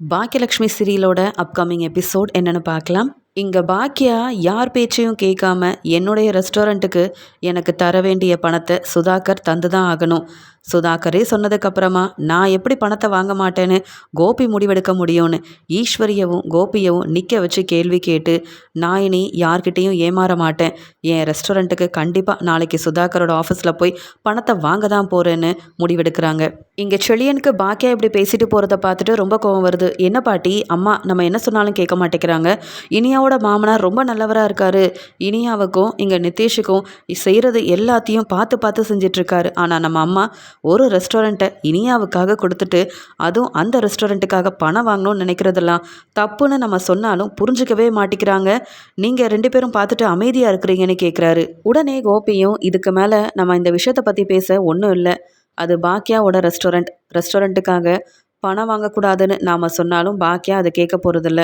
Bhagyalakshmi சீரியலோட upcoming episode என்னன்னு பார்க்கலாம். இங்கே பாக்கியா யார் பேச்சையும் கேட்காம என்னுடைய ரெஸ்டாரண்ட்டுக்கு எனக்கு தர வேண்டிய பணத்தை சுதாகர் தந்து தான் ஆகணும். சுதாகரே சொன்னதுக்கப்புறமா நான் எப்படி பணத்தை வாங்க மாட்டேன்னு கோபி முடிவெடுக்க முடியும்னு ஈஸ்வரியவும் கோபியவும் நிற்க வச்சு கேள்வி கேட்டு நான் இனி யார்கிட்டேயும் ஏமாற மாட்டேன். என் ரெஸ்டாரண்ட்டுக்கு கண்டிப்பாக நாளைக்கு சுதாகரோட ஆஃபீஸில் போய் பணத்தை வாங்க தான் போகிறேன்னு முடிவெடுக்கிறாங்க. இங்கே செழியனுக்கு பாக்கியா இப்படி பேசிட்டு போகிறத பார்த்துட்டு ரொம்ப கோவம் வருது. என்ன பாட்டி? அம்மா நம்ம என்ன சொன்னாலும் கேட்க மாட்டேங்கிறாங்க. இனியாவோட மாமனார் ரொம்ப நல்லவராக இருக்காரு. இனியாவுக்கும் இங்கே நிதிஷுக்கும் செய்கிறது எல்லாத்தையும் பார்த்து பார்த்து செஞ்சிட்ருக்காரு ஆனால் நம்ம அம்மா ஒரு ரெஸ்டாரண்ட்டை இனியாவுக்காக கொடுத்துட்டு அதுவும் அந்த ரெஸ்டாரண்ட்டுக்காக பணம் வாங்கணும்னு நினைக்கிறதெல்லாம் தப்புன்னு நம்ம சொன்னாலும் புரிஞ்சுக்கவே மாட்டேங்கிறாங்க நீங்கள் ரெண்டு பேரும் பார்த்துட்டு அமைதியாக இருக்கிறீங்கன்னு கேட்குறாரு உடனே கோபியும் இதுக்கு மேலே நம்ம இந்த விஷயத்தை பற்றி பேச ஒன்றும் இல்லை. அது பாக்கியாவோட ரெஸ்டாரண்ட் ரெஸ்டாரண்ட்டுக்காக பணம் வாங்கக்கூடாதுன்னு நாம் சொன்னாலும் பாக்கியா அதை கேட்க போகிறதில்ல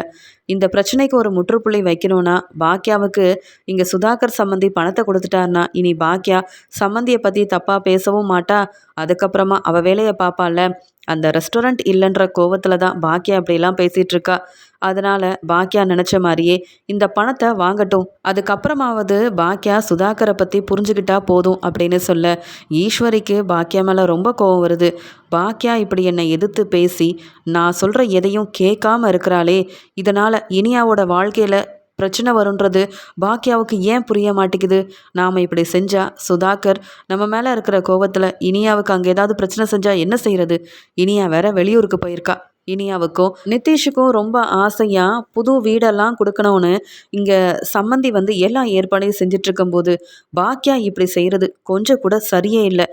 இந்த பிரச்சனைக்கு ஒரு முற்றுப்புள்ளி வைக்கணும்னா பாக்கியாவுக்கு இங்கே சுதாகர் சம்மந்தி பணத்தை கொடுத்துட்டாருனா இனி பாக்கியா சம்மந்தியை பற்றி தப்பாக பேசவும் மாட்டா. அதுக்கப்புறமா அவள் வேலையை பார்ப்பால அந்த ரெஸ்டாரண்ட் இல்லைன்ற கோவத்தில் தான் பாக்கியா அப்படிலாம் பேசிகிட்ருக்கா அதனால் பாக்கியா நினச்ச மாதிரியே இந்த பணத்தை வாங்கட்டும். அதுக்கப்புறமாவது பாக்கியா சுதாகரை பற்றி புரிஞ்சுக்கிட்டா போதும் அப்படின்னு சொல்ல ஈஸ்வரிக்கு பாக்கியா மேலே ரொம்ப கோவம் வருது. பாக்கியா இப்படி என்னை எதிர்த்து பேசி நான் சொல்கிற எதையும் கேட்காம இருக்கிறாளே இதனால் இனியாவோட வாழ்க்கையில் பிரச்சனை வருன்றது பாக்கியாவுக்கு ஏன் புரிய மாட்டேங்குது? நாம் இப்படி செஞ்சால் சுதாகர் நம்ம மேலே இருக்கிற கோவத்தில் இனியாவுக்கு அங்கே ஏதாவது பிரச்சனை செஞ்சால் என்ன செய்கிறது இனியா வேற வெளியூருக்கு போயிருக்கா. இனியாவுக்கும் நிதிஷுக்கும் ரொம்ப ஆசையாக புது வீடெல்லாம் கொடுக்கணும்னு இங்கே சம்மந்தி வந்து எல்லா ஏற்பாடையும் செஞ்சுட்டு இருக்கும்போது பாக்கியா இப்படி செய்கிறது கொஞ்சம் கூட சரியே இல்லை.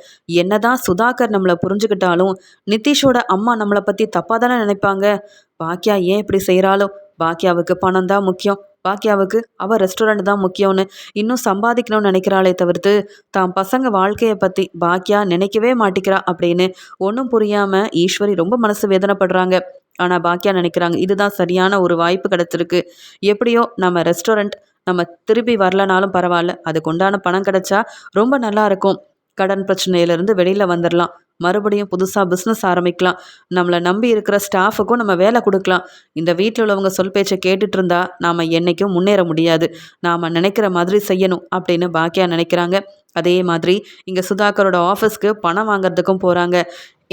என்னதான் சுதாகர் நம்மளை புரிஞ்சுக்கிட்டாலும் நிதிஷோட அம்மா நம்மளை பற்றி தப்பாக தானே நினைப்பாங்க? பாக்கியா ஏன் இப்படி செய்கிறாலும் பாக்கியாவுக்கு பணம் தான் முக்கியம். பாக்கியாவுக்கு அவள் ரெஸ்டாரண்ட் தான் முக்கியம்னு இன்னும் சம்பாதிக்கணும்னு நினைக்கிறாளே தவிர்த்து தான் பசங்க வாழ்க்கையை பற்றி பாக்கியா நினைக்கவே மாட்டிக்கிறா அப்படின்னு ஒன்றும் புரியாமல் ஈஸ்வரி ரொம்ப மனசு வேதனைப்படுறாங்க. ஆனால் பாக்கியா நினைக்கிறாங்க இதுதான் சரியான ஒரு வாய்ப்பு கிடச்சிருக்கு. எப்படியோ நம்ம ரெஸ்டாரண்ட் நம்ம திருப்பி வரலனாலும் பரவாயில்ல அதுக்கு உண்டான பணம் கிடைச்சா ரொம்ப நல்லா இருக்கும். கடன் பிரச்சனையிலேருந்து வெளியில் வந்துடலாம் மறுபடியும் புதுசாக பிஸ்னஸ் ஆரம்பிக்கலாம். நம்மளை நம்பி இருக்கிற ஸ்டாஃபுக்கும் நம்ம வேலை கொடுக்கலாம். இந்த வீட்டில் உள்ளவங்க சொல் பேச்சை கேட்டுட்டு இருந்தா நாம் என்றைக்கும் முன்னேற முடியாது. நாம் நினைக்கிற மாதிரி செய்யணும் அப்படின்னு பாக்கியா நினைக்கிறாங்க. அதே மாதிரி இங்கே சுதாகரோட ஆஃபீஸ்க்கு பணம் வாங்குறதுக்கும் போகிறாங்க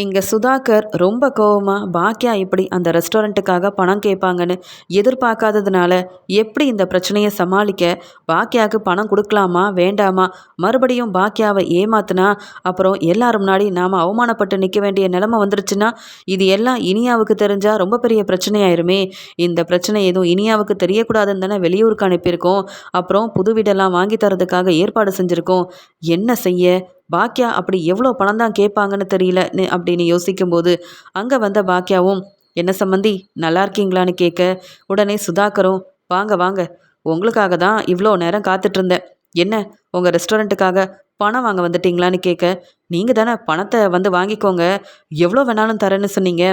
இங்கே சுதாகர் ரொம்ப கோவமாக பாக்கியா இப்படி அந்த ரெஸ்டாரண்ட்டுக்காக பணம் கேட்பாங்கன்னு எதிர்பார்க்காததுனால எப்படி இந்த பிரச்சனையை சமாளிக்க? பாக்கியாவுக்கு பணம் கொடுக்கலாமா வேண்டாமா? மறுபடியும் பாக்கியாவை ஏமாத்தினா அப்புறம் எல்லாரும் முன்னாடி நாம் அவமானப்பட்டு நிற்க வேண்டிய நிலைமை வந்துருச்சுன்னா இது எல்லாம் இனியாவுக்கு தெரிஞ்சால் ரொம்ப பெரிய பிரச்சனையாயிருமே. இந்த பிரச்சனை எதுவும் இனியாவுக்கு தெரியக்கூடாதுன்னு தானே வெளியூருக்கு அனுப்பியிருக்கோம். அப்புறம் புது வீடெல்லாம் வாங்கி தரதுக்காக ஏற்பாடு செஞ்சுருக்கோம். என்ன செய்ய? பாக்கியா அப்படி எவ்வளோ பணம் தான் கேட்பாங்கன்னு தெரியல அப்படின்னு யோசிக்கும்போது அங்கே வந்த பாக்கியாவும் என்ன சம்மந்தி நல்லா இருக்கீங்களான்னு கேட்க உடனே சுதாகரும் வாங்க வாங்க உங்களுக்காக தான் இவ்வளோ நேரம் காத்துட்ருந்தேன். என்ன உங்கள் ரெஸ்டாரண்ட்டுக்காக பணம் வாங்க வந்துட்டீங்களான்னு கேட்க நீங்கள் தானே பணத்தை வந்து வாங்கிக்கோங்க எவ்வளோ வேணாலும் தரேன்னு சொன்னீங்க.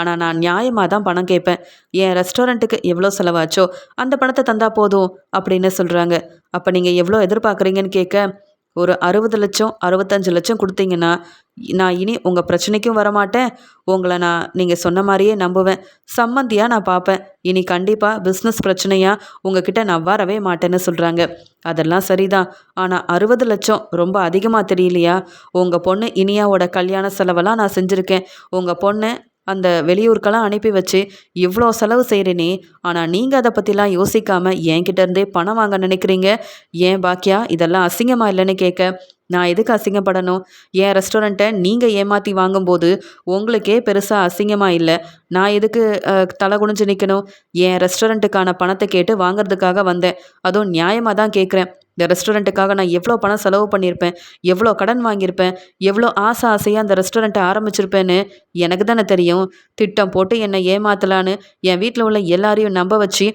ஆனால் நான் நியாயமாக தான் பணம் கேட்பேன். என் ரெஸ்டாரண்ட்டுக்கு எவ்வளோ செலவாச்சோ அந்த பணத்தை தந்தால் போதும் அப்படின்னு சொல்கிறாங்க அப்போ நீங்கள் எவ்வளோ எதிர்பார்க்குறீங்கன்னு கேட்க ஒரு அறுபது லட்சம் அறுபத்தஞ்சு லட்சம் கொடுத்தீங்கன்னா நான் இனி உங்கள் பிரச்சனைக்கும் வரமாட்டேன். உங்களை நான் நீங்கள் சொன்ன மாதிரியே நம்புவேன். சம்மந்தியாக நான் பார்ப்பேன். இனி கண்டிப்பாக பிஸ்னஸ் பிரச்சனையாக உங்ககிட்ட நான் வரவே மாட்டேன்னு சொல்கிறாங்க அதெல்லாம் சரிதான். ஆனால் அறுபது லட்சம் ரொம்ப அதிகமாக தெரியலையா? உங்கள் பொண்ணு இனியாவோட கல்யாண செலவெல்லாம் நான் செஞ்சுருக்கேன். உங்கள் பொண்ணு அந்த வெளியூருக்கெல்லாம் அனுப்பி வச்சு இவ்வளோ செலவு செய்கிறேனே ஆனால் நீங்கள் அதை பற்றிலாம் யோசிக்காமல் என்கிட்ட இருந்தே பணம் வாங்க நினைக்கிறீங்க? ஏன் பாக்கியா இதெல்லாம் அசிங்கமாக இல்லைன்னு கேட்க நான் எதுக்கு அசிங்கப்படணும்? என் ரெஸ்டாரண்ட்டை நீங்கள் ஏமாற்றி வாங்கும்போது உங்களுக்கே பெருசாக அசிங்கமாக இல்லை. நான் எதுக்கு தலை குனிஞ்சு நிற்கணும் என் ரெஸ்டாரண்ட்டுக்கான பணத்தை கேட்டு வாங்குறதுக்காக வந்தேன். அதுவும் நியாயமாக தான் கேட்குறேன். இந்த ரெஸ்டாரண்ட்டுக்காக நான் எவ்வளோ பணம் செலவு பண்ணியிருப்பேன் எவ்வளோ கடன் வாங்கியிருப்பேன் எவ்வளோ ஆசை ஆசையாக அந்த ரெஸ்டாரண்ட்டை ஆரம்பிச்சிருப்பேன்னு எனக்கு தானே தெரியும். திட்டம் போட்டு என்னை ஏமாத்தலான்னு என் வீட்டில் உள்ள எல்லாரையும் நம்ப வச்சு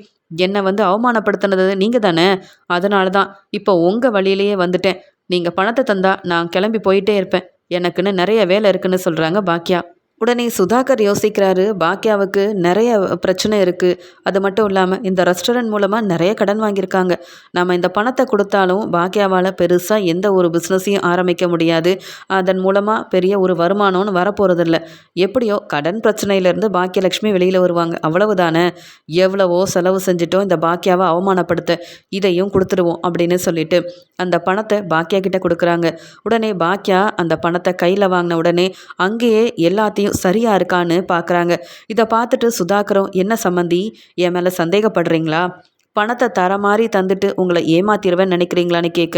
என்னை வந்து அவமானப்படுத்தினது நீங்கள் தானே? அதனால தான் இப்போ உங்கள் வழியிலேயே வந்துட்டேன். நீங்கள் பணத்தை தந்தால் நான் கிளம்பி போயிட்டே இருப்பேன். எனக்குன்னு நிறைய வேலை இருக்குன்னு சொல்கிறாங்க பாக்கியா. உடனே சுதாகர் யோசிக்கிறாரு பாக்கியாவுக்கு நிறைய பிரச்சனை இருக்குது அது மட்டும் இல்லாமல் இந்த ரெஸ்டாரண்ட் மூலமாக நிறைய கடன் வாங்கியிருக்காங்க. நம்ம இந்த பணத்தை கொடுத்தாலும் பாக்கியாவால் பெருசாக எந்த ஒரு பிஸ்னஸையும் ஆரம்பிக்க முடியாது. அதன் மூலமாக பெரிய ஒரு வருமானம்னு வரப்போகிறதில்ல எப்படியோ கடன் பிரச்சனையிலேருந்து பாக்கியலட்சுமி வெளியில் வருவாங்க. அவ்வளவுதானே? எவ்வளவோ செலவு செஞ்சுட்டோம். இந்த பாக்கியாவை அவமானப்படுத்த இதையும் கொடுத்துருவோம் அப்படின்னு சொல்லிட்டு அந்த பணத்தை பாக்கியா கிட்ட கொடுக்குறாங்க. உடனே பாக்கியா அந்த பணத்தை கையில் வாங்கின உடனே அங்கேயே எல்லாத்தையும் சரியாக இருக்கான்னு பார்க்குறாங்க இதை பார்த்துட்டு சுதாகரும் என்ன சம்மந்தி என் மேலே சந்தேகப்படுறீங்களா? பணத்தை தர மாதிரி தந்துட்டு உங்களை ஏமாத்திடுவேன்னு நினைக்கிறீங்களான்னு கேட்க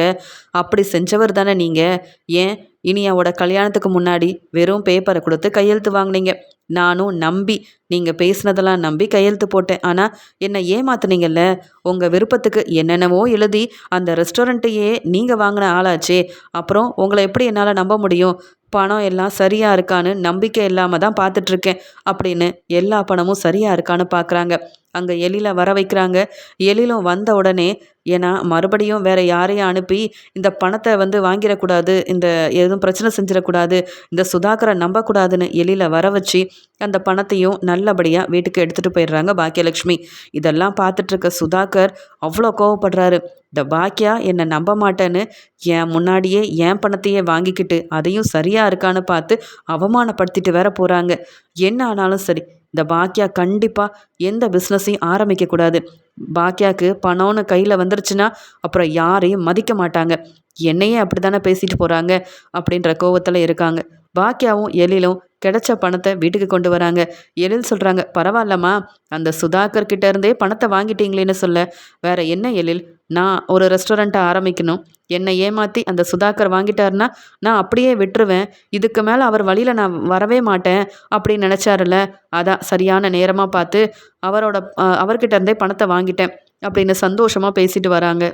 அப்படி செஞ்சவர் தானே நீங்கள் ஏன்? இனியாவோட கல்யாணத்துக்கு முன்னாடி வெறும் பேப்பரை கொடுத்து கையெழுத்து வாங்கினீங்க. நானும் நம்பி நீங்கள் பேசினதெல்லாம் நம்பி கையெழுத்து போட்டேன். ஆனால் என்னை ஏமாத்துனீங்கல்ல? உங்கள் விருப்பத்துக்கு என்னென்னவோ எழுதி அந்த ரெஸ்டாரண்ட்டையே நீங்கள் வாங்கின ஆளாச்சே. அப்புறம் உங்களை எப்படி என்னால் நம்ப முடியும்? பணம் எல்லாம் சரியாக இருக்கான்னு நம்பிக்கை இல்லாமல் தான் பார்த்துட்ருக்கேன் அப்படின்னு எல்லா பணமும் சரியாக இருக்கான்னு பார்க்குறாங்க. அங்கே எழில வர வைக்கிறாங்க. எழிலும் வந்த உடனே ஏன்னா மறுபடியும் வேறு யாரையும் அனுப்பி இந்த பணத்தை வந்து வாங்கிடக்கூடாது இந்த எதுவும் பிரச்சனை செஞ்சிடக்கூடாது இந்த சுதாகரை நம்பக்கூடாதுன்னு எலியில் வர வச்சு அந்த பணத்தையும் நல்லபடியாக வீட்டுக்கு எடுத்துகிட்டு போயிடுறாங்க பாக்கியலட்சுமி. இதெல்லாம் பார்த்துட்ருக்க சுதாகர் அவ்வளோ கோவப்படுறாரு. இந்த பாக்கியா என்னை நம்ப மாட்டேன்னு என் முன்னாடியே என் பணத்தையே வாங்கிக்கிட்டு அதையும் சரியாக இருக்கான்னு பார்த்து அவமானப்படுத்திட்டு வேற போகிறாங்க என்ன ஆனாலும் சரி இந்த பாக்கியா கண்டிப்பாக எந்த பிஸ்னஸையும் ஆரம்பிக்கக்கூடாது. பாக்கியாவுக்கு பணம்னு கையில் வந்துருச்சுன்னா அப்புறம் யாரையும் மதிக்க மாட்டாங்க. என்னையே அப்படி தானே பேசிட்டு போகிறாங்க அப்படின்ற கோவத்தில் இருக்காங்க. பாக்கியாவும் எழிலும் கிடைச்ச பணத்தை வீட்டுக்கு கொண்டு வராங்க. எழில் சொல்கிறாங்க பரவாயில்லம்மா அந்த சுதாகர் இருந்தே பணத்தை வாங்கிட்டீங்களேன்னு சொல்ல. வேற என்ன எழில்? நான் ஒரு ரெஸ்டாரண்ட்டை ஆரம்பிக்கணும். என்னை ஏமாற்றி அந்த சுதாகர் வாங்கிட்டாருன்னா நான் அப்படியே விட்டுருவேன். இதுக்கு மேலே அவர் வழியில் நான் வரவே மாட்டேன் அப்படின்னு நினச்சாருல அதான் சரியான நேரமாக பார்த்து அவரோட அவர்கிட்ட இருந்தே பணத்தை வாங்கிட்டேன் அப்படின்னு சந்தோஷமாக பேசிட்டு வராங்க.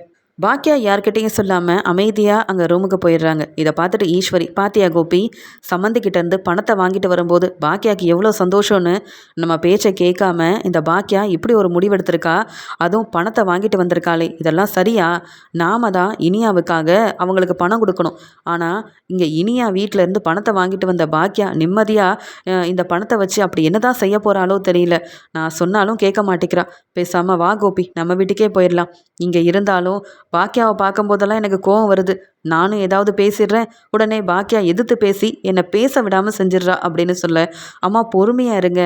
பாக்கியா யார்கிட்டையும் சொல்லாமல் அமைதியாக அங்கே ரூமுக்கு போயிடுறாங்க. இதை பார்த்துட்டு ஈஸ்வரி பாத்தியா கோபி சம்மந்திக்கிட்டேருந்து பணத்தை வாங்கிட்டு வரும்போது பாக்கியாவுக்கு எவ்வளோ சந்தோஷம்னு நம்ம பேச்சை கேட்காம இந்த பாக்கியா இப்படி ஒரு முடிவெடுத்திருக்கா? அதுவும் பணத்தை வாங்கிட்டு வந்திருக்காளே. இதெல்லாம் சரியா? நாம தான் இனியாவுக்காக அவங்களுக்கு பணம் கொடுக்கணும். ஆனால் இங்கே இனியா வீட்டிலேருந்து பணத்தை வாங்கிட்டு வந்த பாக்கியா நிம்மதியாக இந்த பணத்தை வச்சு அப்படி என்ன தான் செய்ய போகிறாளோ தெரியல. நான் சொன்னாலும் கேட்க மாட்டேங்கிறா. பேசாமல் வா கோபி நம்ம வீட்டுக்கே போயிடலாம். இங்கே இருந்தாலும் பாக்கியாவை பார்க்கும்போதெல்லாம் எனக்கு கோவம் வருது. நானும் ஏதாவது பேசிடுறேன். உடனே பாக்கியா எதிர்த்து பேசி என்னை பேச விடாமல் செஞ்சிடுறா அப்படின்னு சொல்ல அம்மா பொறுமையாக இருங்க.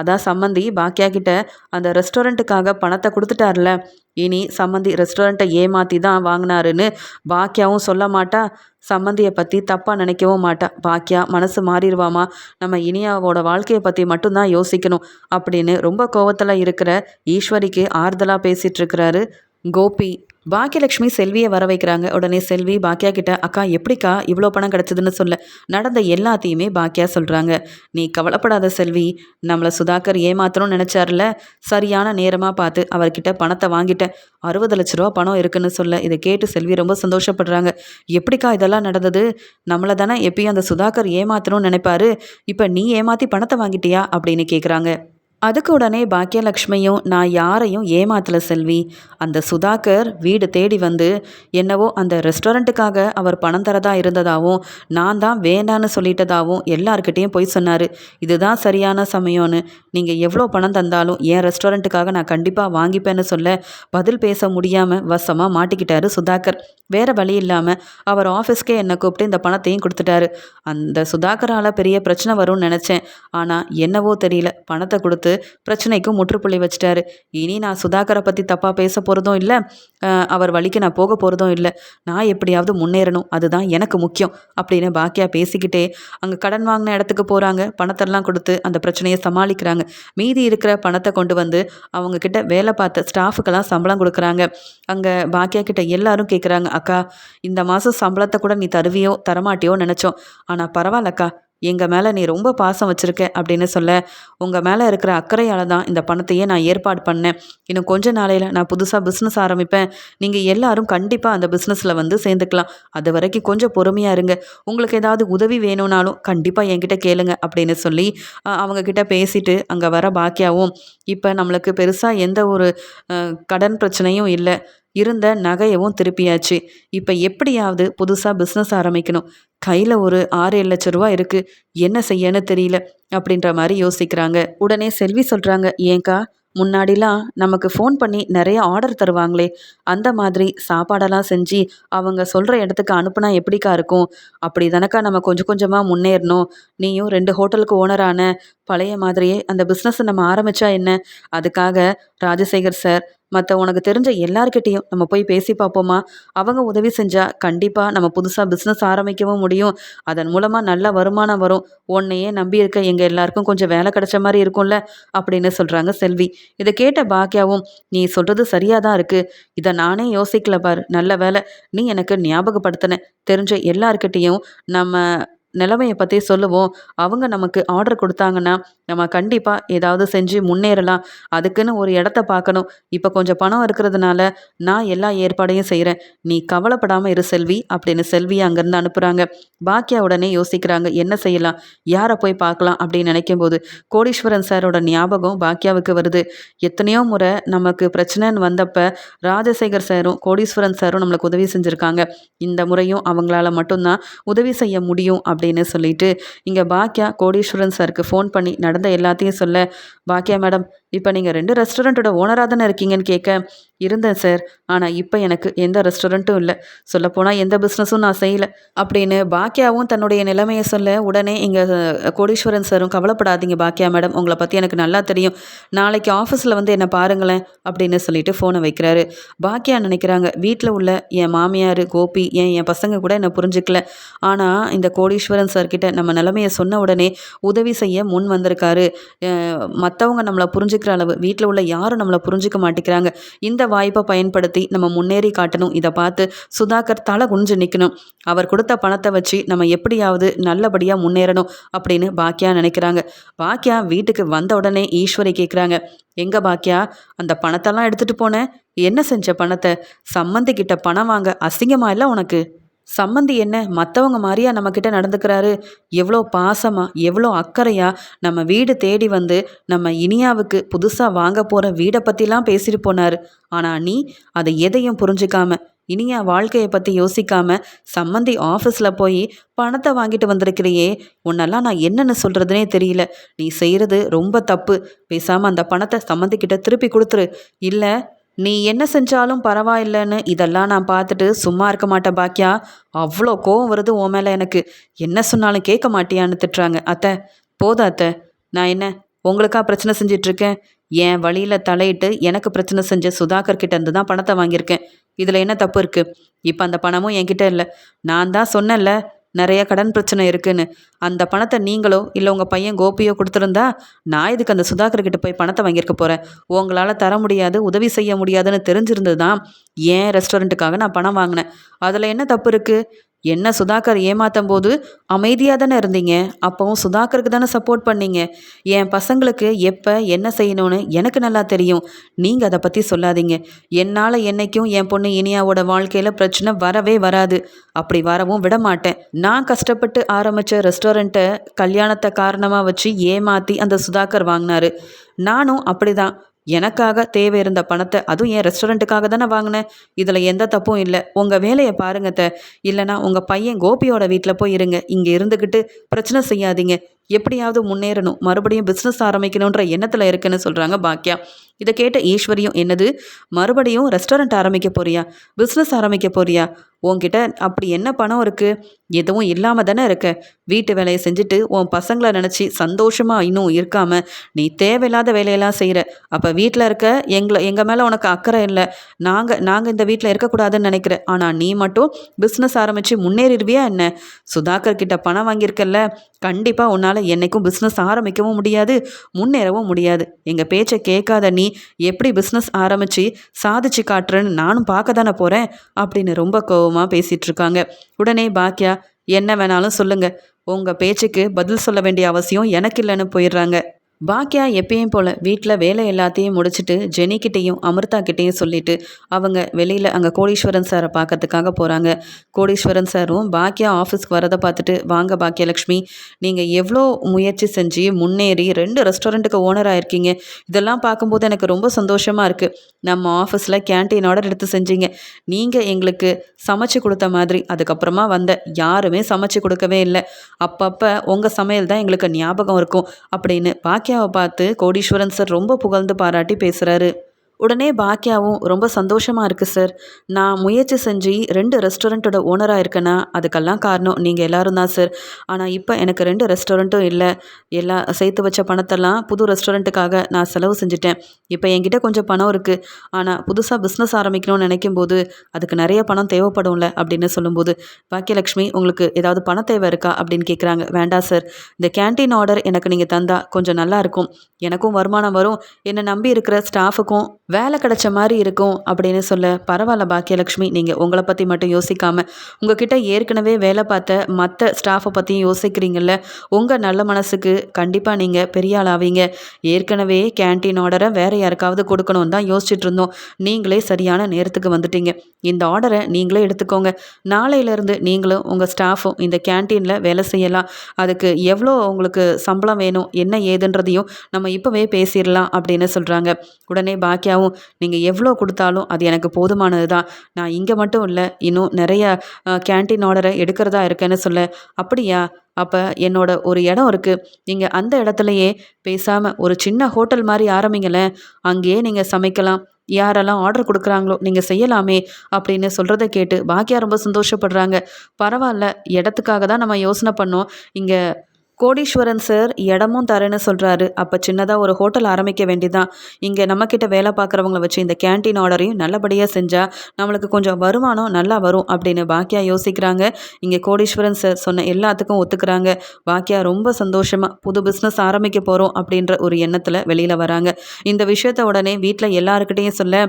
அதான் சம்மந்தி பாக்கியா கிட்ட அந்த ரெஸ்டாரண்ட்டுக்காக பணத்தை கொடுத்துட்டார்ல. இனி சம்மந்தி ரெஸ்டாரண்ட்டை ஏமாற்றி தான் வாங்கினாருன்னு பாக்கியாவும் சொல்ல மாட்டா. சம்மந்தியை பற்றி தப்பாக நினைக்கவும் மாட்டா. பாக்கியா மனசு மாறிடுவாமா. நம்ம இனியாவோட வாழ்க்கையை பற்றி மட்டும்தான் யோசிக்கணும் அப்படின்னு ரொம்ப கோவத்தில் இருக்கிற ஈஸ்வரிக்கு ஆறுதலாக பேசிகிட்ருக்கிறாரு கோபி. பாக்கியலட்சுமி செல்வியை வர வைக்கிறாங்க. உடனே செல்வி பாக்கியா கிட்ட அக்கா எப்படிக்கா இவ்வளோ பணம் கிடச்சிதுன்னு சொல்ல. நடந்த எல்லாத்தையுமே பாக்கியா சொல்கிறாங்க நீ கவலைப்படாத செல்வி. நம்மளை சுதாகர் ஏமாத்தணும்னு நினச்சார்ல சரியான நேரமாக பார்த்து அவர்கிட்ட பணத்தை வாங்கிட்டேன். அறுபது லட்ச ரூபா பணம் இருக்குன்னு சொல்ல. இதை கேட்டு செல்வி ரொம்ப சந்தோஷப்படுறாங்க. எப்படிக்கா இதெல்லாம் நடந்தது? நம்மளை தானே எப்பயும் அந்த சுதாகர் ஏமாத்தணும்னு நினைப்பாரு. இப்போ நீ ஏமாற்றி பணத்தை வாங்கிட்டியா? அப்படின்னு கேட்குறாங்க அதுக்கு உடனே பாக்கியலக்ஷ்மியும் நான் யாரையும் ஏமாத்தல செல்வி. அந்த சுதாகர் வீடு தேடி வந்து என்னவோ அந்த ரெஸ்டாரண்ட்டுக்காக அவர் பணம் தரதா இருந்ததாகவும் நான் தான் வேண்டான்னு சொல்லிட்டதாகவும் எல்லாருக்கிட்டேயும் போய் சொன்னார். இதுதான் சரியான சமயம்னு. நீங்கள் எவ்வளோ பணம் தந்தாலும் என் ரெஸ்டாரண்ட்டுக்காக நான் கண்டிப்பாக வாங்கிப்பேன்னு சொல்ல பதில் பேச முடியாமல் வசமாக மாட்டிக்கிட்டாரு சுதாகர். வேறு வழி இல்லாமல் அவர் ஆஃபீஸ்க்கே என்னை கூப்பிட்டு இந்த பணத்தையும் கொடுத்துட்டாரு. அந்த சுதாகரால் பெரிய பிரச்சனை வரும்னு நினச்சேன். ஆனால் என்னவோ தெரியல. பணத்தை கொடுத்து பிரச்சனைக்கு முற்றுப்புள்ளி வச்சிட்டாரு. இனி நான் சுதாகரை பற்றி தப்பாக பேச போகிறதும் இல்லை. அவர் வழிக்கு நான் போக போகிறதும் இல்லை. நான் எப்படியாவது முன்னேறணும். அதுதான் எனக்கு முக்கியம் அப்படின்னு பாக்கியா பேசிக்கிட்டே அங்கே கடன் வாங்கின இடத்துக்கு போகிறாங்க பணத்தெல்லாம் கொடுத்து அந்த பிரச்சனையை சமாளிக்கிறாங்க. மீதி இருக்கிற பணத்தை கொண்டு வந்து அவங்க கிட்ட வேலை பார்த்த ஸ்டாஃபுக்கெல்லாம் சம்பளம் கொடுக்குறாங்க. அங்கே பாக்கியா கிட்ட எல்லாரும் கேட்குறாங்க அக்கா இந்த மாதம் சம்பளத்தை கூட நீ தருவியோ தரமாட்டியோ நினச்சோம். ஆனால் பரவாயில்லக்கா எங்கள் மேலே நீ ரொம்ப பாசம் வச்சுருக்க அப்படின்னு சொல்ல உங்கள் மேலே இருக்கிற அக்கறையால் தான் இந்த பணத்தையே நான் ஏற்பாடு பண்ணேன். இன்னும் கொஞ்ச நாளையில் நான் புதுசாக பிஸ்னஸ் ஆரம்பிப்பேன். நீங்கள் எல்லாரும் கண்டிப்பாக அந்த பிஸ்னஸில் வந்து சேர்ந்துக்கலாம். அது வரைக்கும் கொஞ்சம் பொறுமையாக இருங்க. உங்களுக்கு ஏதாவது உதவி வேணும்னாலும் கண்டிப்பாக என்கிட்ட கேளுங்க அப்படின்னு சொல்லி அவங்கக்கிட்ட பேசிட்டு அங்கே வர பாக்கியாவும் இப்போ நம்மளுக்கு பெருசாக எந்த ஒரு கடன் பிரச்சனையும் இல்லை. இருந்த நகையவும் திருப்பியாச்சு. இப்போ எப்படியாவது புதுசாக பிஸ்னஸ் ஆரம்பிக்கணும். கையில் ஒரு ஆறு ஏழு லட்ச ரூபா இருக்குது என்ன செய்யன்னு தெரியல. அப்படின்ற மாதிரி யோசிக்கிறாங்க. உடனே செல்வி சொல்கிறாங்க ஏங்கா முன்னாடிலாம் நமக்கு ஃபோன் பண்ணி நிறைய ஆர்டர் தருவாங்களே. அந்த மாதிரி சாப்பாடெல்லாம் செஞ்சு அவங்க சொல்கிற இடத்துக்கு அனுப்புனா எப்படிக்கா இருக்கும்? அப்படி தானக்கா நம்ம கொஞ்சம் கொஞ்சமாக முன்னேறணும். நீயும் ரெண்டு ஹோட்டலுக்கு ஓனரான பழைய மாதிரியே அந்த பிஸ்னஸை நம்ம ஆரம்பித்தா என்ன? அதுக்காக ராஜசேகர் சார் மற்ற உனக்கு தெரிஞ்ச எல்லார்கிட்டேயும் நம்ம போய் பேசி பார்ப்போமா? அவங்க உதவி செஞ்சால் கண்டிப்பாக நம்ம புதுசாக பிஸ்னஸ் ஆரம்பிக்கவும் முடியும். அதன் மூலமாக நல்ல வருமானம் வரும். உன்னையே நம்பி இருக்க எங்கள் எல்லாருக்கும் கொஞ்சம் வேலை கிடைச்ச மாதிரி இருக்கும்ல? அப்படின்னு சொல்கிறாங்க செல்வி. இதை கேட்ட பாக்கியாவும் நீ சொல்கிறது சரியாக தான் இருக்குது இதை நானே யோசிக்கல பார். நல்ல வேலை நீ எனக்கு ஞாபகப்படுத்தின. தெரிஞ்ச எல்லார்கிட்டேயும் நம்ம நிலைமையை பற்றி சொல்லுவோம். அவங்க நமக்கு ஆர்டர் கொடுத்தாங்கன்னா நம்ம கண்டிப்பாக ஏதாவது செஞ்சு முன்னேறலாம். அதுக்குன்னு ஒரு இடத்த பார்க்கணும். இப்போ கொஞ்சம் பணம் இருக்கிறதுனால நான் எல்லா ஏற்பாடையும் செய்கிறேன் நீ கவலைப்படாமல் இரு செல்வி அப்படின்னு செல்வியை அங்கேருந்து அனுப்புகிறாங்க பாக்கியா உடனே யோசிக்கிறாங்க என்ன செய்யலாம்? யாரை போய் பார்க்கலாம் அப்படின்னு நினைக்கும் போது கோடீஸ்வரன் சாரோட ஞாபகம் பாக்கியாவுக்கு வருது. எத்தனையோ முறை நமக்கு பிரச்சனைன்னு வந்தப்ப ராஜசேகர் சாரும் கோடீஸ்வரன் சாரும் நம்மளுக்கு உதவி செஞ்சுருக்காங்க. இந்த முறையும் அவங்களால மட்டும்தான் உதவி செய்ய முடியும் அப்படின்னு சொல்லிட்டு இங்கே பாக்கியா கோடீஸ்வரன் சாருக்கு ஃபோன் பண்ணி நடந்த எல்லாத்தையும் சொல்ல பாக்கியா மேடம் இப்போ நீங்கள் ரெண்டு ரெஸ்டாரண்ட்டோட ஓனராக தானே இருக்கீங்கன்னு கேட்க இருந்தேன் சார் ஆனால் இப்போ எனக்கு எந்த ரெஸ்டாரண்ட்டும் இல்லை. சொல்லப்போனால் எந்த பிஸ்னஸும் நான் செய்யலை. அப்படின்னு பாக்கியாவும் தன்னுடைய நிலைமையை சொல்ல உடனே இங்கே கோடீஸ்வரன் சாரும் கவலைப்படாதீங்க பாக்கியா மேடம் உங்களை பற்றி எனக்கு நல்லா தெரியும். நாளைக்கு ஆஃபீஸில் வந்து என்னை பாருங்களேன் அப்படின்னு சொல்லிட்டு ஃபோனை வைக்கிறாரு. பாக்கியா நினைக்கிறாங்க வீட்டில் உள்ள என் மாமியார் கோபி என் என் பசங்க கூட என்னை புரிஞ்சுக்கல. ஆனால் இந்த கோடீஸ்வரன் சார்கிட்ட நம்ம நிலைமையை சொன்ன உடனே உதவி செய்ய முன் வந்திருக்காரு. மற்றவங்க நம்மளை புரிஞ்சுக்கிற அளவு வீட்டில் உள்ள யாரும் நம்மளை புரிஞ்சிக்க மாட்டேங்கிறாங்க. இந்த வாய்ப்பை பயன்படுத்தி நம்ம முன்னேறி காட்டணும். இதை பார்த்து சுதாகர் தலை குனிஞ்சு நிற்கணும் அவர் கொடுத்த பணத்தை வச்சு நம்ம எப்படியாவது நல்லபடியாக முன்னேறணும் அப்படின்னு பாக்கியா நினைக்கிறாங்க. பாக்கியா வீட்டுக்கு வந்த உடனே ஈஸ்வரி கேட்குறாங்க எங்கே பாக்கியா அந்த பணத்தெல்லாம் எடுத்துகிட்டு போனேன் என்ன செஞ்ச பணத்தை? சம்மந்திக்கிட்ட பணம் வாங்க அசிங்கமாக இல்லை உனக்கு? சம்மந்தி என்ன? மற்றவங்க மாதிரியா நம்மக்கிட்ட நடந்துக்கிறாரு? எவ்வளோ பாசமாக எவ்வளோ அக்கறையாக நம்ம வீடு தேடி வந்து நம்ம இனியாவுக்கு புதுசாக வாங்க போகிற வீடை பற்றிலாம் பேசிட்டு போனார். ஆனால் நீ அதை எதையும் புரிஞ்சிக்காம இனியா வாழ்க்கையை பற்றி யோசிக்காம சம்மந்தி ஆஃபீஸில் போய் பணத்தை வாங்கிட்டு வந்திருக்கிறியே உன்னெல்லாம் நான் என்னென்னு சொல்கிறதுனே தெரியல. நீ செய்கிறது ரொம்ப தப்பு. பேசாமல் அந்த பணத்தை சம்மந்திக்கிட்ட திருப்பி கொடுத்துரு. இல்லை நீ என்ன செஞ்சாலும் பரவாயில்லைன்னு இதெல்லாம் நான் பார்த்துட்டு சும்மா இருக்க மாட்டேன் பாக்கியா அவ்வளோ கோவம் வருது உன் மேலே எனக்கு. என்ன சொன்னாலும் கேட்க மாட்டியான்னு திட்டுறாங்க. அத்தை போதும் அத்தை. நான் என்ன உங்களுக்கா பிரச்சனை செஞ்சிட்ருக்கேன்? என் வழியில் தலையிட்டு எனக்கு பிரச்சனை செஞ்ச சுதாகர் கிட்டேருந்து தான் பணத்தை வாங்கியிருக்கேன். இதில் என்ன தப்பு இருக்குது இப்போ அந்த பணமும் என்கிட்ட இல்லை. நான் தான் சொன்னேன்ல நிறைய கடன் பிரச்சனை இருக்குன்னு. அந்த பணத்தை நீங்களோ இல்லை உங்கள் பையன் கோபியோ கொடுத்துருந்தா நான் இதுக்கு அந்த சுதாகர் கிட்ட போய் பணத்தை வாங்கியிருக்க போகிறேன் உங்களால் தர முடியாது உதவி செய்ய முடியாதுன்னு தெரிஞ்சிருந்தது தான் ஏன் ரெஸ்டாரண்ட்டுக்காக நான் பணம் வாங்கினேன். அதில் என்ன தப்பு இருக்குது என்ன சுதாகர் ஏமாத்தும் போது அமைதியாக தானே இருந்தீங்க? அப்போவும் சுதாகருக்கு தானே சப்போர்ட் பண்ணீங்க. என் பசங்களுக்கு எப்போ என்ன செய்யணும்னு எனக்கு நல்லா தெரியும். நீங்கள் அதை பற்றி சொல்லாதீங்க. என்னால் என்னைக்கும் என் பொண்ணு இனியாவோட வாழ்க்கையில் பிரச்சனை வரவே வராது. அப்படி வரவும் விட மாட்டேன். நான் கஷ்டப்பட்டு ஆரம்பித்த ரெஸ்டாரண்ட்டை கல்யாணத்தை காரணமாக வச்சு ஏமாற்றி அந்த சுதாகர் வாங்கினாரு. நானும் அப்படிதான். எனக்காக தேவை இருந்த பணத்தை அதுவும் என் ரெஸ்டாரண்ட்டுக்காக தானே வாங்கினேன். இதில் எந்த தப்பும் இல்லை. உங்கள் வேலையை பாருங்க த இல்லைனா உங்கள் பையன் கோபியோட வீட்டில் போய் இருங்க. இங்கே இருந்துக்கிட்டு பிரச்சனை செய்யாதீங்க. எப்படியாவது முன்னேறணும் மறுபடியும் பிஸ்னஸ் ஆரம்பிக்கணுன்ற எண்ணத்தில் இருக்குன்னு சொல்கிறாங்க பாக்கியா இதை கேட்ட ஈஸ்வரியும் என்னது? மறுபடியும் ரெஸ்டாரண்ட் ஆரம்பிக்க போறியா? பிஸ்னஸ் ஆரம்பிக்க போறியா? உன்கிட்ட அப்படி என்ன பணம் இருக்குது எதுவும் இல்லாமல் தானே இருக்க. வீட்டு வேலையை செஞ்சுட்டு உன் பசங்களை நினச்சி சந்தோஷமாக இன்னும் இருக்காமல் நீ தேவையில்லாத வேலையெல்லாம் செய்கிற அப்போ வீட்டில் இருக்க எங்களை எங்கள் மேலே உனக்கு அக்கறை இல்லை. நாங்கள் நாங்கள் இந்த வீட்டில் இருக்கக்கூடாதுன்னு நினைக்கிறேன். ஆனால் நீ மட்டும் பிஸ்னஸ் ஆரம்பித்து முன்னேறிடுவியா என்ன? சுதாகர் கிட்ட பணம் வாங்கியிருக்கல கண்டிப்பாக உன்னால் என்றைக்கும் பிஸ்னஸ் ஆரம்பிக்கவும் முடியாது முன்னேறவும் முடியாது. எங்கள் பேச்சை கேட்காத நீ எப்படி பிஸ்னஸ் ஆரம்பித்து சாதிச்சு காட்டுறேன்னு நானும் பார்க்க தானே போகிறேன் அப்படின்னு ரொம்ப கோபமாக பேசிகிட்டு இருக்காங்க. உடனே பாக்கியா என்ன வேணாலும் சொல்லுங்கள் உங்கள் பேச்சுக்கு பதில் சொல்ல வேண்டிய அவசியம் எனக்கு இல்லைன்னு போயிடுறாங்க. பாக்கியா எப்பயும் போல் வீட்டில் வேலை எல்லாத்தையும் முடிச்சுட்டு ஜெனிக்கிட்டேயும் அமிர்தா கிட்டேயும் சொல்லிட்டு அவங்க வெளியில் அங்கே கோடீஸ்வரன் சாரை பார்க்கறதுக்காக போகிறாங்க கோடீஸ்வரன் சாரும் பாக்கியா ஆஃபீஸ்க்கு வரதை பார்த்துட்டு வாங்க பாக்கியலக்ஷ்மி நீங்கள் எவ்வளோ முயற்சி செஞ்சு முன்னேறி ரெண்டு ரெஸ்டாரண்ட்டுக்கு ஓனர் ஆயிருக்கீங்க இதெல்லாம் பார்க்கும்போது எனக்கு ரொம்ப சந்தோஷமாக இருக்குது நம்ம ஆஃபீஸில் கேன்டீன் ஆர்டர் எடுத்து செஞ்சீங்க. நீங்கள் எங்களுக்கு சமைச்சு கொடுத்த மாதிரி. அதுக்கப்புறமா வந்த யாருமே சமைச்சு கொடுக்கவே இல்லை. அப்பப்போ உங்கள் சமையல் தான் எங்களுக்கு ஞாபகம் இருக்கும். அப்படின்னு பாக்கியா பாக்கியாவை பார்த்து கோடீஸ்வரன் சார் ரொம்ப புகழ்ந்து பாராட்டி பேசுகிறாரு உடனே பாக்கியாவும் ரொம்ப சந்தோஷமாக இருக்குது சார் நான் முயற்சி செஞ்சு ரெண்டு ரெஸ்டாரண்ட்டோட ஓனராக இருக்கேன்னா அதுக்கெல்லாம் காரணம் நீங்கள் எல்லோரும் தான் சார் ஆனால் இப்போ எனக்கு ரெண்டு ரெஸ்டாரண்ட்டும் இல்லை. எல்லா சேர்த்து வச்ச பணத்தெல்லாம் புது ரெஸ்டாரண்ட்டுக்காக நான் செலவு செஞ்சுட்டேன். இப்போ என்கிட்ட கொஞ்சம் பணம் இருக்குது ஆனால் புதுசாக பிஸ்னஸ் ஆரம்பிக்கணும்னு நினைக்கும் போது அதுக்கு நிறைய பணம் தேவைப்படும்ல? அப்படின்னு சொல்லும்போது பாக்கியலக்ஷ்மி உங்களுக்கு ஏதாவது பணம் தேவை இருக்கா? அப்படின்னு கேட்குறாங்க வேண்டாம் சார் இந்த கேன்டீன் ஆர்டர் எனக்கு நீங்கள் தந்தால் கொஞ்சம் நல்லாயிருக்கும் எனக்கும் வருமானம் வரும். என்னை நம்பி இருக்கிற ஸ்டாஃபுக்கும் வேலை கிடைச்ச மாதிரி இருக்கும் அப்படின்னு சொல்ல பரவாயில்ல பாக்கியலக்ஷ்மி நீங்கள் உங்களை பற்றி மட்டும் யோசிக்காமல் உங்ககிட்ட ஏற்கனவே வேலை பார்த்த மற்ற ஸ்டாஃபை பற்றியும் யோசிக்கிறீங்கள உங்கள் நல்ல மனசுக்கு கண்டிப்பாக நீங்கள் பெரிய ஆள் ஆவீங்க ஏற்கனவே கேன்டீன் ஆர்டரை வேறு யாருக்காவது கொடுக்கணும் தான் யோசிச்சுட்டு இருந்தோம். நீங்களே சரியான நேரத்துக்கு வந்துட்டீங்க. இந்த ஆர்டரை நீங்களே எடுத்துக்கோங்க. நாளையிலேருந்து நீங்களும் உங்கள் ஸ்டாஃபும் இந்த கேன்டீனில் வேலை செய்யலாம். அதுக்கு எவ்வளோ உங்களுக்கு சம்பளம் வேணும் என்ன ஏதுன்றதையும் நம்ம இப்போவே பேசிடலாம் அப்படின்னு சொல்கிறாங்க உடனே பாக்கியா ஐடியாவும் நீங்கள் எவ்வளோ கொடுத்தாலும் அது எனக்கு போதுமானது தான். நான் இங்கே மட்டும் இல்லை இன்னும் நிறைய கேன்டீன் ஆர்டரை எடுக்கிறதா இருக்கேன்னு சொல்ல அப்படியா? அப்போ என்னோட ஒரு இடம் இருக்குது நீங்கள் அந்த இடத்துலையே பேசாமல் ஒரு சின்ன ஹோட்டல் மாதிரி ஆரம்பிங்களேன். அங்கேயே நீங்கள் சமைக்கலாம். யாரெல்லாம் ஆர்டர் கொடுக்குறாங்களோ நீங்கள் செய்யலாமே அப்படின்னு சொல்கிறத கேட்டு பாக்கியா ரொம்ப சந்தோஷப்படுறாங்க. பரவாயில்ல இடத்துக்காக தான் நம்ம யோசனை பண்ணோம். இங்கே கோடீஸ்வரன் சார் இடமும் தரேன்னு சொல்கிறாரு அப்போ சின்னதாக ஒரு ஹோட்டல் ஆரம்பிக்க வேண்டிதான். இங்கே நம்மக்கிட்ட வேலை பார்க்குறவங்கள வச்சு இந்த கேன்டீன் ஆர்டரையும் நல்லபடியாக செஞ்சால் நம்மளுக்கு கொஞ்சம் வருமானம் நல்லா வரும் அப்படின்னு பாக்கியா யோசிக்கிறாங்க. இங்கே கோடீஸ்வரன் சார் சொன்ன எல்லாத்துக்கும் ஒத்துக்கிறாங்க. பாக்கியா ரொம்ப சந்தோஷமாக புது பிஸ்னஸ் ஆரம்பிக்க போகிறோம் அப்படின்ற ஒரு எண்ணத்தில் வெளியில் வராங்க. இந்த விஷயத்த உடனே வீட்டில் எல்லாருக்கிட்டேயும் சொல்ல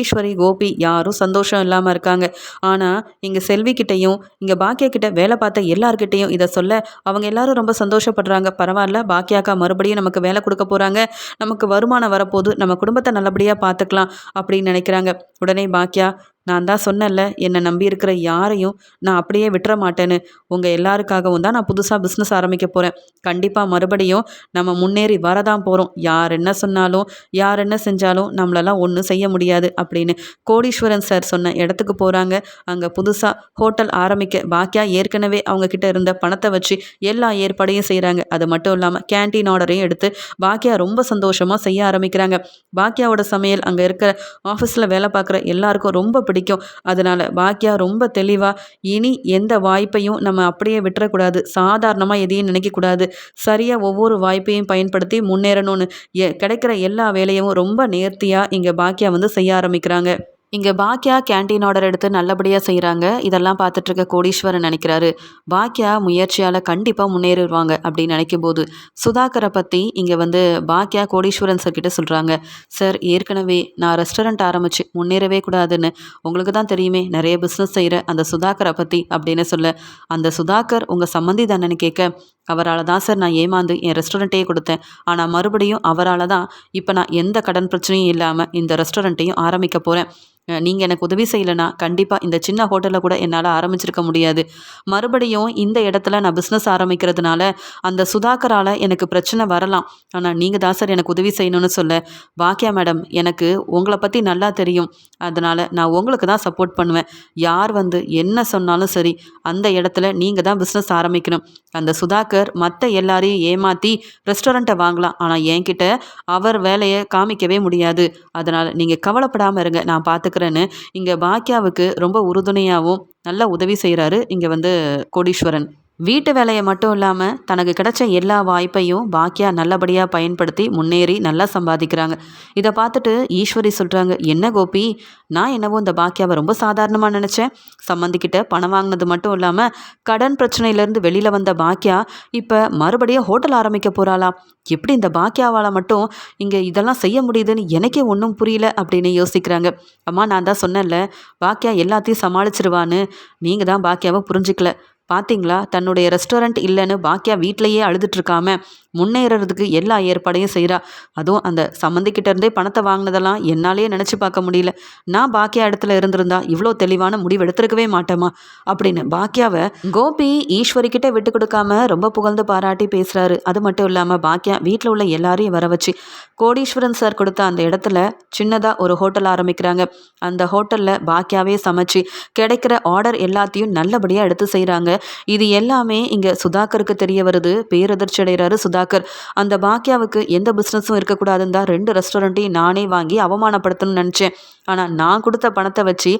ஈஸ்வரி கோபி யாரும் சந்தோஷம் இல்லாமல் இருக்காங்க. ஆனால் இங்கே செல்விக்கிட்டையும் இங்கே பாக்கியா கிட்ட வேலை பார்த்த எல்லாருக்கிட்டையும் இதை சொல்ல அவங்க எல்லாரும் ரொம்ப சந்தோஷம் சந்தோஷப்படுறாங்க. பரவாயில்ல பாக்கியாக்கா மறுபடியும் நமக்கு வேலை கொடுக்க போகிறாங்க நமக்கு வருமானம் வரப்போது நம்ம குடும்பத்தை நல்லபடியாக பார்த்துக்கலாம் அப்படின்னு நினைக்கிறாங்க. உடனே பாக்கியா நான் தான் சொன்னேன்ல என்னை நம்பி இருக்கிற யாரையும் நான் அப்படியே விட்டுற மாட்டேன்னு. உங்கள் எல்லாருக்காகவும் தான் நான் புதுசாக பிஸ்னஸ் ஆரம்பிக்க போகிறேன் கண்டிப்பாக மறுபடியும் நம்ம முன்னேறி வரதான் போகிறோம் யார் என்ன சொன்னாலும் யார் என்ன செஞ்சாலும் நம்மளெல்லாம் ஒன்றும் செய்ய முடியாது அப்படின்னு கோடீஸ்வரன் சார் சொன்ன இடத்துக்கு போகிறாங்க அங்கே புதுசாக ஹோட்டல் ஆரம்பிக்க பாக்கியா ஏற்கனவே அவங்கக்கிட்ட இருந்த பணத்தை வச்சு எல்லா ஏற்பாடையும் செய்கிறாங்க அது மட்டும் இல்லாமல் கேன்டீன் ஆர்டரையும் எடுத்து பாக்கியா ரொம்ப சந்தோஷமாக செய்ய ஆரம்பிக்கிறாங்க. பாக்கியாவோட சமையல் அங்கே இருக்கிற ஆஃபீஸில் வேலை பார்க்குற எல்லாருக்கும் ரொம்ப பிடிக்கும். அதனால் பாக்கியா ரொம்ப தெளிவாக இனி எந்த வாய்ப்பையும் நம்ம அப்படியே விட்டுறக்கூடாது. சாதாரணமாக எதையும் நினைக்கக்கூடாது. சரியாக ஒவ்வொரு வாய்ப்பையும் பயன்படுத்தி முன்னேறணும்னு கிடைக்கிற எல்லா வேலையும் ரொம்ப நேர்த்தியாக இங்கே பாக்கியா வந்து செய்ய ஆரம்பிக்கிறாங்க. இங்கே பாக்கியா கேன்டீன் ஆர்டர் எடுத்து நல்லபடியாக செய்கிறாங்க இதெல்லாம் பார்த்துட்ருக்க கோடீஸ்வரன் நினைக்கிறாரு. பாக்கியா முயற்சியால் கண்டிப்பாக முன்னேறிடுவாங்க அப்படின்னு நினைக்கும் போது சுதாகரை பற்றி இங்கே வந்து பாக்கியா கோடீஸ்வரன் சார் கிட்ட சொல்கிறாங்க சார் ஏற்கனவே நான் ரெஸ்டாரண்ட் ஆரம்பித்து முன்னேறவே கூடாதுன்னு உங்களுக்கு தான் தெரியுமே நிறைய பிஸ்னஸ் செய்கிற அந்த சுதாகரை பற்றி அப்படின்னு சொல்ல. அந்த சுதாகர் உங்கள் சம்மந்தி தானன்னு கேட்க அவரால் தான் சார் நான் ஏமாந்து என் ரெஸ்டாரண்ட்டையே கொடுத்தேன். ஆனால் மறுபடியும் அவரால் தான் இப்போ நான் எந்த கடன் பிரச்சனையும் இல்லாமல் இந்த ரெஸ்டாரண்ட்டையும் ஆரம்பிக்க போகிறேன் நீங்கள் எனக்கு உதவி செய்யலைன்னா கண்டிப்பாக இந்த சின்ன ஹோட்டலில் கூட என்னால் ஆரம்பிச்சிருக்க முடியாது. மறுபடியும் இந்த இடத்துல நான் பிஸ்னஸ் ஆரம்பிக்கிறதுனால அந்த சுதாகரால் எனக்கு பிரச்சனை வரலாம். ஆனால் நீங்கள் தான் சார் எனக்கு உதவி செய்யணும்னு சொல்ல. பாக்கியா மேடம் எனக்கு உங்களை பற்றி நல்லா தெரியும். அதனால் நான் உங்களுக்கு தான் சப்போர்ட் பண்ணுவேன். யார் வந்து என்ன சொன்னாலும் சரி அந்த இடத்துல நீங்கள் தான் பிஸ்னஸ் ஆரம்பிக்கணும். அந்த சுதாகர் மற்ற எல்லாரையும் ஏமாற்றி ரெஸ்டாரண்ட்டை வாங்கலாம். ஆனால் என்கிட்ட அவர் வேலையை காமிக்கவே முடியாது. அதனால் நீங்கள் கவலைப்படாமல் இருங்க. நான் பார்த்துக்கிறேன்னு இங்கே பாக்கியாவுக்கு ரொம்ப உறுதுணையாகவும் நல்லா உதவி செய்கிறாரு இங்கே வந்து கோடீஸ்வரன். வீட்டு வேலையை மட்டும் இல்லாமல் தனக்கு கிடைச்ச எல்லா வாய்ப்பையும் பாக்கியா நல்லபடியாக பயன்படுத்தி முன்னேறி நல்லா சம்பாதிக்கிறாங்க. இதை பார்த்துட்டு ஈஸ்வரி சொல்கிறாங்க என்ன கோபி? நான் என்னவோ இந்த பாக்கியாவை ரொம்ப சாதாரணமாக நினச்சேன். சம்மந்திக்கிட்ட பணம் வாங்கினது மட்டும் இல்லாமல் கடன் பிரச்சனையிலேருந்து வெளியில் வந்த பாக்கியா இப்போ மறுபடியும் ஹோட்டல் ஆரம்பிக்க போகிறாளா எப்படி இந்த பாக்கியாவால் மட்டும் இங்கே இதெல்லாம் செய்ய முடியுதுன்னு எனக்கே ஒன்றும் புரியல அப்படின்னு யோசிக்கிறாங்க. அம்மா நான் தான் சொன்னேன்ல பாக்கியா எல்லாத்தையும் சமாளிச்சிருவான்னு. நீங்கள் தான் பாக்கியாவை புரிஞ்சிக்கல. பாத்தீங்களா? தன்னுடைய ரெஸ்டாரண்ட் இல்லைன்னு பாக்கியா வீட்டிலையே அழுதுட்டு இருக்காம முன்னேறதுக்கு எல்லா ஏற்பாடையும் செய்கிறா அதுவும் அந்த சம்மந்திக்கிட்ட இருந்தே பணத்தை வாங்கினதெல்லாம் என்னாலே நினச்சி பார்க்க முடியல. நான் பாக்கியா இடத்துல இருந்திருந்தா இவ்வளோ தெளிவான முடிவு எடுத்திருக்கவே மாட்டேமா அப்படின்னு பாக்கியாவை கோபி ஈஸ்வரிக்கிட்ட விட்டு கொடுக்காம ரொம்ப புகழ்ந்து பாராட்டி பேசுகிறாரு அது மட்டும் இல்லாமல் பாக்கியா வீட்டில் உள்ள எல்லாரையும் வர வச்சு கோடீஸ்வரன் சார் கொடுத்த அந்த இடத்துல சின்னதாக ஒரு ஹோட்டல் ஆரம்பிக்கிறாங்க. அந்த ஹோட்டலில் பாக்கியாவே சமைச்சு கிடைக்கிற ஆர்டர் எல்லாத்தையும் நல்லபடியாக எடுத்து செய்கிறாங்க இது எல்லாமே இங்கே சுதாகருக்கு தெரிய வருது. பேரதிர்ச்சி அடைகிறாரு சுதாகர். அந்த பாக்கியாவுக்கு எந்த பிஸ்னஸும் இருக்கக்கூடாதுன்னு தான் ரெண்டு ரெஸ்டாரண்ட்டையும் நானே வாங்கி அவமானப்படுத்தணும்னு நினச்சேன். ஆனால் நான் கொடுத்த பணத்தை வச்சு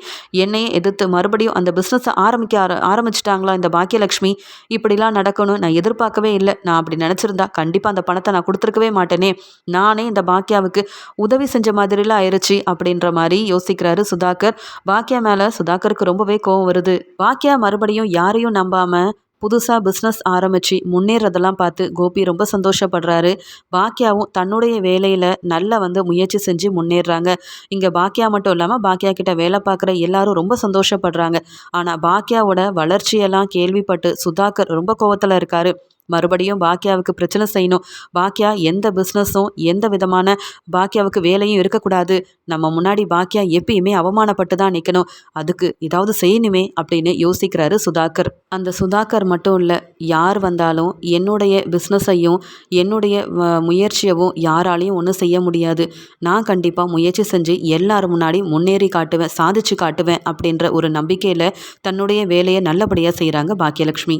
என்னையே எதிர்த்து மறுபடியும் அந்த பிஸ்னஸை ஆரம்பிக்க ஆர ஆரம்பிச்சிட்டாங்களா இந்த பாக்கியலக்ஷ்மி இப்படிலாம் நடக்கணும் நான் எதிர்பார்க்கவே இல்லை. நான் அப்படி நினச்சிருந்தா கண்டிப்பாக அந்த பணத்தை நான் கொடுத்துருக்கவே மாட்டேனே. நானே இந்த பாக்கியாவுக்கு உதவி செஞ்ச மாதிரிலாம் ஆயிடுச்சு அப்படின்ற மாதிரி யோசிக்கிறாரு சுதாகர். பாக்கியா மேலே சுதாகருக்கு ரொம்பவே கோவம் வருது. பாக்கியா மறுபடியும் யாரையும் நம்பாமல் புதுசாக பிஸ்னஸ் ஆரம்பித்து முன்னேறதெல்லாம் பார்த்து கோபி ரொம்ப சந்தோஷப்படுறாரு. பாக்கியாவும் தன்னுடைய வேலையில் நல்லா வந்து முயற்சி செஞ்சு முன்னேறாங்க. இங்கே பாக்கியா மட்டும் இல்லாமல் பாக்கியா கிட்ட வேலை பார்க்குற எல்லாரும் ரொம்ப சந்தோஷப்படுறாங்க. ஆனால் பாக்கியாவோட வளர்ச்சியெல்லாம் கேள்விப்பட்டு சுதாகர் ரொம்ப கோவத்தில் இருக்காரு. மறுபடியும் பாக்கியாவுக்கு பிரச்சனை செய்யணும். பாக்கியா எந்த பிஸ்னஸும் எந்த விதமான பாக்கியாவுக்கு வேலையும் இருக்கக்கூடாது. நம்ம முன்னாடி பாக்கியா எப்பயுமே அவமானப்பட்டு தான் நிற்கணும் அதுக்கு ஏதாவது செய்யணுமே அப்படின்னு யோசிக்கிறாரு சுதாகர். அந்த சுதாகர் மட்டும் இல்லை யார் வந்தாலும் என்னுடைய பிஸ்னஸையும் என்னுடைய முயற்சியவும் யாராலையும் ஒன்றும் செய்ய முடியாது. நான் கண்டிப்பாக முயற்சி செஞ்சு எல்லார் முன்னாடி முன்னேறி காட்டுவேன் சாதிச்சு காட்டுவேன் அப்படின்ற ஒரு நம்பிக்கையில் தன்னுடைய வேலையை நல்லபடியாக செய்கிறாங்க பாக்கியலட்சுமி.